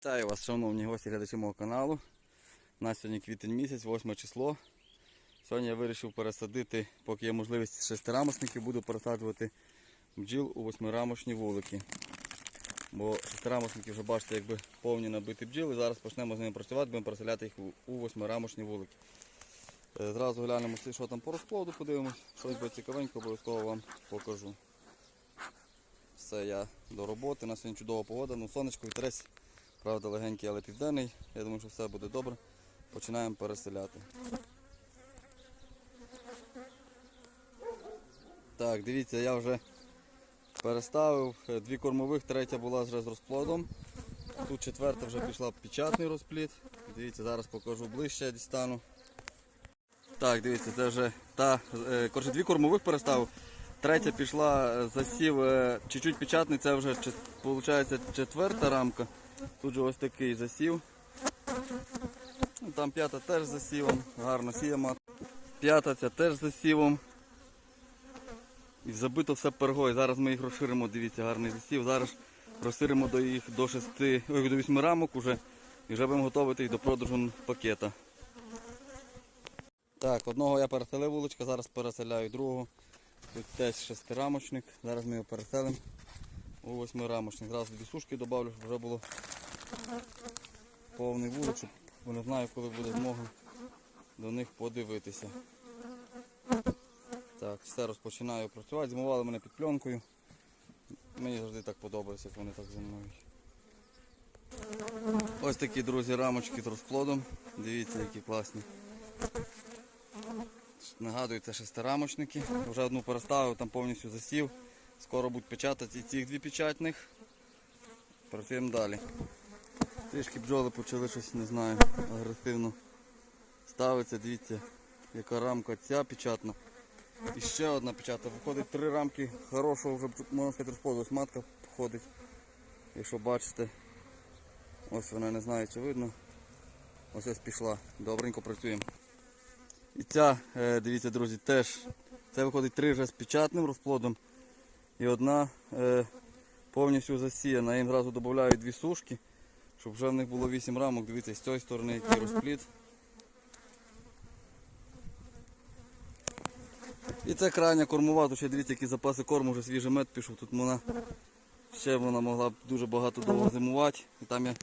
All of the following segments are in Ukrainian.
Вітаю вас, шановні гості глядачі мого каналу. У нас сьогодні квітень місяць, 8 число. Сьогодні я вирішив пересадити, поки є можливість шестирамочників, буду пересаджувати бджіл у восьмирамочні вулики. Бо шестирамочники вже бачите, якби повні набиті бджіли. Зараз почнемо з ними працювати, будемо переселяти їх у- у восьмирамочні вулики. Е, Зразу глянемо, що там по розплоду, подивимось, щось буде цікавенько, обов'язково вам покажу. Все, я до роботи. У нас сьогодні чудова погода, ну сонечко вітерець, правда легенький, але південний. Я думаю, що все буде добре. Починаємо переселяти. Так, дивіться, я вже переставив дві кормових, третя була вже з розплодом. Тут четверта вже пішла печатний розплід. Дивіться, зараз покажу ближче, дістану. Так, дивіться, це вже та, е, коротше, дві кормових переставив. Третя пішла е, засів е, чуть-чуть печатний, це вже виходить четверта рамка. Тут же ось такий засів. Там п'ята теж засівом, гарно сіє. П'ята ця теж засівом. І забито все пергою. Зараз ми їх розширимо, дивіться, гарний засів. Зараз розширимо до їх до 6, ой, до 8 рамок уже. І вже будемо готувати їх до продажу пакета. Так, одного я переселив вуличка, зараз переселяю другого. Тут теж шестирамочник. Зараз ми його переселимо у восьмирамочник. Зразу дві сушки додавлю, щоб вже було повний вулик, щоб не знаю, коли буде змога до них подивитися. Так, все розпочинаю працювати. Зимували мене під пленкою. Мені завжди так подобається, як вони так зимують. Ось такі, друзі, рамочки з розплодом. Дивіться, які класні. Нагадую, це шестирамочники. Вже одну переставив, там повністю засів. Скоро будуть печатати цих дві печатних. Працюємо далі. Трішки бджоли почали щось, не знаю, агресивно ставиться. Дивіться, яка рамка ця печатна. І ще одна печатна. Виходить три рамки хорошого вже можна сказати розплоду. Матка входить. Якщо бачите, ось вона не знаю, чи видно. Ось ось пішла. Добренько працюємо. І ця, е, дивіться, друзі, теж це виходить три вже з печатним розплодом. І одна е, повністю засіяна. Я їм зразу додаю дві сушки, щоб вже в них було 8 рамок. Дивіться, з цієї сторони який розплід. І це крайня кормова, тут ще дивіться, які запаси корму, вже свіжий мед пішов. Тут вона ще вона могла б дуже багато довго зимувати. І там є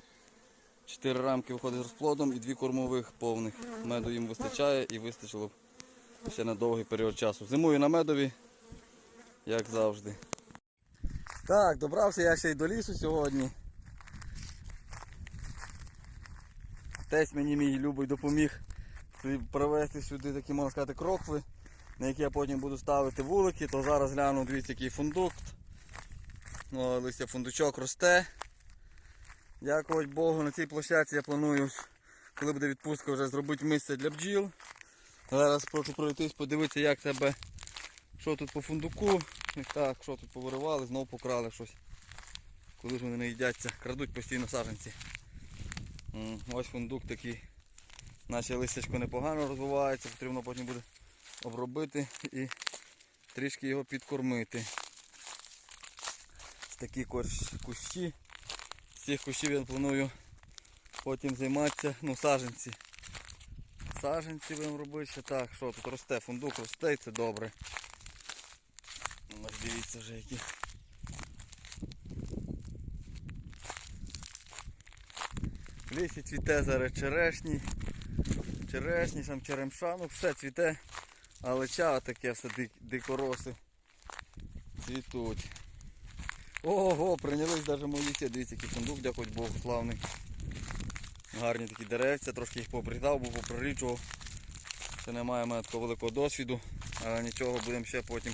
4 рамки виходить з розплодом і дві кормових повних. Меду їм вистачає і вистачило ще на довгий період часу. Зимую на медові, як завжди. Так, добрався я ще й до лісу сьогодні. Тесть мені мій любий допоміг привезти сюди такі, можна сказати, крокви, на які я потім буду ставити вулики, то зараз гляну, дивіться, який фундук. О, листя фундучок росте. Дякувати Богу, на цій площадці я планую, коли буде відпустка, вже зробити місце для бджіл. Зараз хочу пройтись, подивитися, як тебе, що тут по фундуку. Так, що тут повиривали, знову покрали щось. Коли ж вони не їдяться, крадуть постійно саженці. Ось фундук такий. Наче листячко непогано розвивається, потрібно потім буде обробити і трішки його підкормити. Такі кущі. Цих кущів я планую потім займатися, ну, саженці. Саженці будемо робити ще так, що тут росте, фундук росте і це добре. Ну, дивіться вже які. В лісі цвіте зараз черешні, черешні, там черемша, ну все цвіте, але ча таке все дикороси цвітуть. Ого, прийнялись навіть мої ці, дивіться, який фундук, дякую Богу, славний. Гарні такі деревця, трошки їх попридав, бо поприрічував. Ще немає в мене такого великого досвіду, але нічого будемо ще потім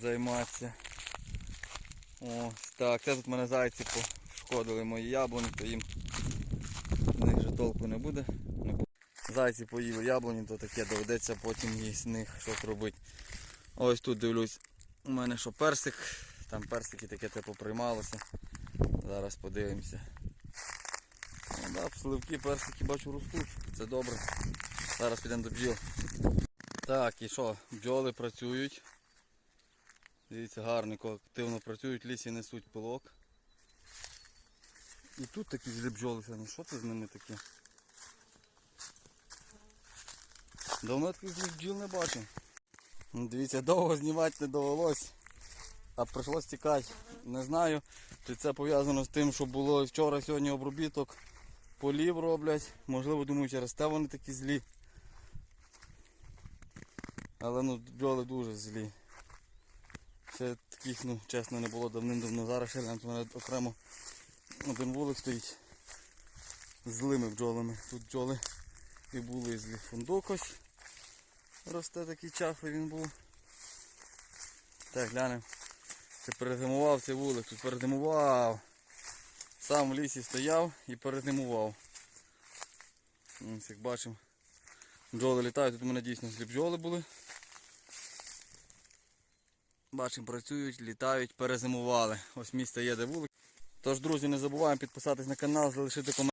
займатися. Ось так, це тут мене зайці пошкодили мої яблуні, то їм з них вже толку не буде. Зайці поїли яблуні, то таке доведеться потім їй з них щось робити. Ось тут дивлюсь, у мене що персик, там персики таке типу приймалося. Зараз подивимося. Ну, да, сливки, персики бачу ростуть, це добре. Зараз підемо до бджіл. Так, і що, бджоли працюють. Дивіться, гарненько, активно працюють, лісі несуть пилок. І тут такі злі бджоли сьогодні. Що це з ними таке? Давно таких бджіл не бачив. Ну, Дивіться, довго знімати не довелось, а прийшлось тікати. Не знаю, чи це пов'язано з тим, що було вчора сьогодні обробіток. Полів роблять. Можливо, думаю, через те вони такі злі. Але ну бджоли дуже злі. Ще таких, ну, чесно, не було давним-давно. Зараз ще гляньте, мене окремо один вулик стоїть злими бджолами. Тут бджоли і були злі. Фундук ось росте такий чахлий він був. Так, глянемо. Це перезимував цей вулик, тут перезимував. Сам в лісі стояв і перезимував. Ось як бачимо. Бджоли літають, тут у мене дійсно злі бджоли були. Бачимо, працюють, літають, перезимували. Ось місце є де вулик. Тож, друзі, не забуваємо підписатись на канал, залишити коментар.